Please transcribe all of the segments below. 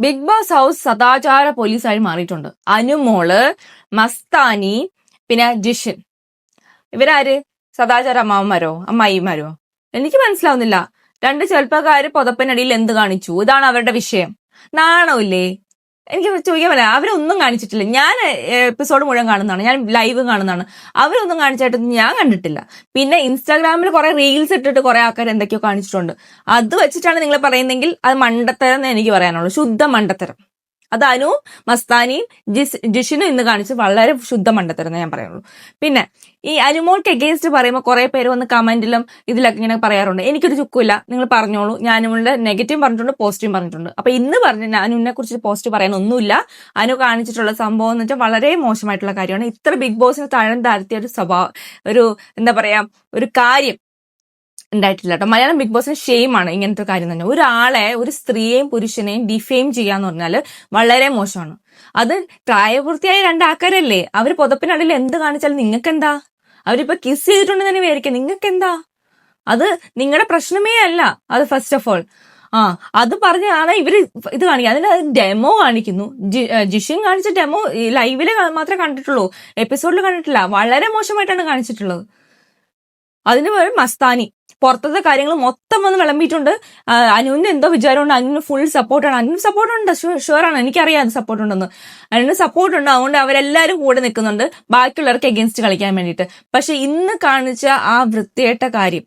Big boss house സദാചാര പോലീസായി മാറിയിട്ടുണ്ട്. അനുമോൾ മസ്താനി പിന്നെ ജിഷിൻ. ഇവരാര്? സദാചാര അമ്മാവന്മാരോ? അമ്മായിമാരോ? എനിക്ക് മനസ്സിലാവുന്നില്ല. രണ്ട് ചെറുപ്പക്കാര് പുതപ്പിനടിയിൽ എന്ത് കാണിച്ചു? ഇതാണ് അവരുടെ വിഷയം. നാണമില്ലേ എനിക്ക് ചോദിക്കാൻ പറ്റില്ല. അവരൊന്നും കാണിച്ചിട്ടില്ല. ഞാൻ എപ്പിസോഡ് മുഴുവൻ കാണുന്നതാണ്. ഞാൻ ലൈവ് കാണുന്നതാണ്. അവരൊന്നും കാണിച്ചായിട്ടൊന്നും ഞാൻ കണ്ടിട്ടില്ല. പിന്നെ ഇൻസ്റ്റാഗ്രാമിൽ കുറെ റീൽസ് ഇട്ടിട്ട് കുറെ ആൾക്കാർ എന്തൊക്കെയോ കാണിച്ചിട്ടുണ്ട്. അത് വെച്ചിട്ടാണ് നിങ്ങൾ പറയുന്നതെങ്കിൽ അത് മണ്ടത്തരം എന്ന് എനിക്ക് പറയാനുള്ളൂ. ശുദ്ധ മണ്ടത്തരം. അത് അനു മസ്താനിയും ജിസ് ജിഷിനും ഇന്ന് കാണിച്ച് വളരെ ശുദ്ധ മണ്ടത്തരുന്ന ഞാൻ പറയുള്ളൂ. പിന്നെ ഈ അനുമോൾക്ക് എഗെയിൻസ്റ്റ് പറയുമ്പോൾ കുറെ പേര് വന്ന് കമന്റിലും ഇതിലൊക്കെ ഇങ്ങനെ പറയാറുണ്ട്. എനിക്കൊരു ചുക്കില്ല നിങ്ങൾ പറഞ്ഞോളൂ. ഞാൻ അനുമോളുടെ നെഗറ്റീവ് പറഞ്ഞിട്ടുണ്ട് പോസിറ്റീവ് പറഞ്ഞിട്ടുണ്ട്. അപ്പൊ ഇന്ന് പറഞ്ഞ അനുവിനെ കുറിച്ച് പോസിറ്റീവ് പറയാനൊന്നുമില്ല അനു കാണിച്ചിട്ടുള്ള സംഭവം എന്ന് വെച്ചാൽ വളരെ മോശമായിട്ടുള്ള കാര്യമാണ്. ഇത്ര ബിഗ് ബോസിന് താഴെ താഴ്ത്തിയ ഒരു സ്വഭാവം ഒരു എന്താ പറയാ ഒരു കാര്യം ഉണ്ടായിട്ടില്ല കേട്ടോ. മലയാളം ബിഗ് ബോസിന് ഷെയിം ആണ് ഇങ്ങനത്തെ കാര്യം തന്നെ. ഒരാളെ ഒരു സ്ത്രീയെയും പുരുഷനെയും ഡിഫെയിം ചെയ്യാന്ന് പറഞ്ഞാൽ വളരെ മോശമാണ്. അത് പ്രായപൂർത്തിയായ രണ്ടാൾക്കാരല്ലേ അവർ പുതപ്പിനടിയിൽ എന്ത് കാണിച്ചാലും നിങ്ങൾക്ക് എന്താ അവരിപ്പോ കിസ് ചെയ്തിട്ടുണ്ടെന്ന് തന്നെ വിചാരിക്കാം നിങ്ങൾക്ക് എന്താ അത് നിങ്ങളുടെ പ്രശ്നമേ അല്ല. അത് ഫസ്റ്റ് ഓഫ് ഓൾ ആ അത് പറഞ്ഞാണ് ഇവർ ഇത് കാണിക്കുക അതിന് ഡെമോ കാണിക്കുന്നു. ജിഷിൻ കാണിച്ച ഡെമോ ലൈവിൽ മാത്രമേ കണ്ടിട്ടുള്ളൂ. എപ്പിസോഡിൽ കണ്ടിട്ടില്ല. വളരെ മോശമായിട്ടാണ് കാണിച്ചിട്ടുള്ളത്. അതിന് പകരം മസ്താനി. പുറത്തത്തെ കാര്യങ്ങൾ മൊത്തം വന്ന് വിളമ്പിയിട്ടുണ്ട്. അനുവിന്റെ എന്തോ വിചാരമുണ്ട്. അനുവിന് ഫുൾ സപ്പോർട്ടാണ് അനുവിന് സപ്പോർട്ടുണ്ട് ഷുവറാണ് എനിക്കറിയാം സപ്പോർട്ട് ഉണ്ടെന്ന്. അനുവിന് സപ്പോർട്ട് ഉണ്ട്. അതുകൊണ്ട് അവരെല്ലാവരും കൂടെ നിൽക്കുന്നുണ്ട്. ബാക്കിയുള്ളവർക്ക് എഗൻസ്റ്റ് കളിക്കാൻ വേണ്ടിയിട്ട്. പക്ഷെ ഇന്ന് കാണിച്ച ആ വൃത്തിയേട്ട കാര്യം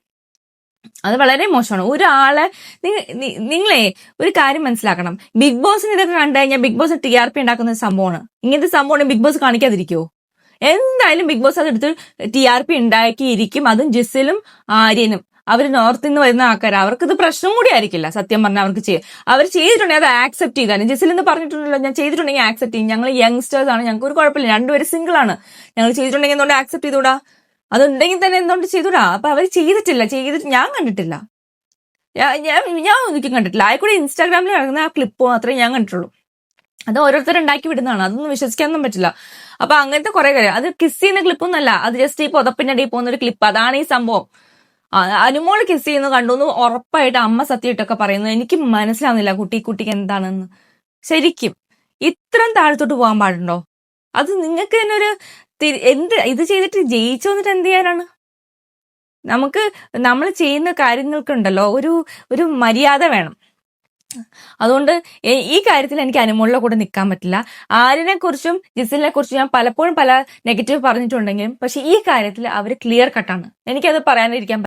അത് വളരെ മോശമാണ്. ഒരാളെ നിങ്ങളെ ഒരു കാര്യം മനസ്സിലാക്കണം. ബിഗ് ബോസിന് ഇതൊക്കെ കണ്ടു കഴിഞ്ഞാൽ big boss T R P ഉണ്ടാക്കുന്ന സംഭവമാണ്. ഇങ്ങനത്തെ സംഭവമാണ് ബിഗ് ബോസ് കാണിക്കാതിരിക്കുമോ എന്തായാലും ബിഗ് ബോസ് അതെടുത്ത് ടി ആർ പി ഉണ്ടാക്കിയിരിക്കും. അതും ജിസിലും ആര്യനും. അവർ നോർത്തിൽ നിന്ന് വരുന്ന ആൾക്കാർ അവർക്ക് ഇത് പ്രശ്നം കൂടി ആയിരിക്കില്ല. സത്യം പറഞ്ഞാൽ അവർക്ക് ചെയ്യാം അവർ ചെയ്തിട്ടുണ്ടെങ്കിൽ അത് ആക്സെപ്റ്റ് ചെയ്താലും ജിസിൽ എന്ന് പറഞ്ഞിട്ടുണ്ടല്ലോ ഞാൻ ചെയ്തിട്ടുണ്ടെങ്കിൽ ആക്സെപ്റ്റ് ചെയ്യും. ഞങ്ങൾ യങ്സ്റ്റേഴ്സ് ആണ്. ഞങ്ങൾക്ക് ഒരു കുഴപ്പമില്ല. രണ്ടുപേരും സിംഗിൾ ആണ്. ഞങ്ങൾ ചെയ്തിട്ടുണ്ടെങ്കിൽ എന്തുകൊണ്ട് ആക്സെപ്റ്റ് ചെയ്തുകൂടാ? അതുണ്ടെങ്കിൽ തന്നെ എന്തുകൊണ്ട് ചെയ്തുകൂടാ? അപ്പൊ അവർ ചെയ്തിട്ടില്ല. ചെയ്തിട്ട് ഞാൻ കണ്ടിട്ടില്ല. ഞാൻ ഞാൻ ഒന്നിക്കും കണ്ടിട്ടില്ല. ആയിക്കൂടെ ഇൻസ്റ്റാഗ്രാമിൽ നടക്കുന്ന ആ ക്ലിപ്പ് മാത്രമേ ഞാൻ കണ്ടിട്ടുള്ളൂ. അത് ഓരോരുത്തർ ഉണ്ടാക്കി വിടുന്നതാണ്. അതൊന്നും വിശ്വസിക്കാനൊന്നും പറ്റില്ല. അപ്പൊ അങ്ങനത്തെ കുറെ കാര്യം. അത് കിസ് ചെയ്യുന്ന ക്ലിപ്പൊന്നല്ല അത് ജസ്റ്റ് ഈ പുതപ്പിന്റെ പോകുന്ന ഒരു ക്ലിപ്പ് അതാണ് ഈ സംഭവം. അനുമോൾ കിസ് ചെയ്യുന്ന കണ്ടു എന്ന് ഉറപ്പായിട്ട് അമ്മ സത്യമായിട്ടൊക്കെ പറയുന്നു. എനിക്ക് മനസ്സിലാവുന്നില്ല കുട്ടി കുട്ടിക്ക് എന്താണെന്ന്. ശരിക്കും ഇത്രയും താഴത്തോട്ട് പോകാൻ പാടുണ്ടോ? അത് നിങ്ങൾക്ക് തന്നെ ഒരു എന്ത് ഇത് ചെയ്തിട്ട് ജയിച്ചു വന്നിട്ട് എന്ത് ചെയ്യാനാണ്? നമുക്ക് നമ്മൾ ചെയ്യുന്ന കാര്യങ്ങൾക്കുണ്ടല്ലോ ഒരു ഒരു മര്യാദ വേണം. അതുകൊണ്ട് ഈ കാര്യത്തിൽ എനിക്ക് അനുമോളിലെ കൂടെ നിൽക്കാൻ പറ്റില്ല. ആരിനെ കുറിച്ചും ജിസിലിനെ കുറിച്ചും ഞാൻ പലപ്പോഴും പല നെഗറ്റീവ് പറഞ്ഞിട്ടുണ്ടെങ്കിലും പക്ഷെ ഈ കാര്യത്തിൽ അവർ ക്ലിയർ കട്ടാണ് എനിക്കത് പറയാനിരിക്കാൻ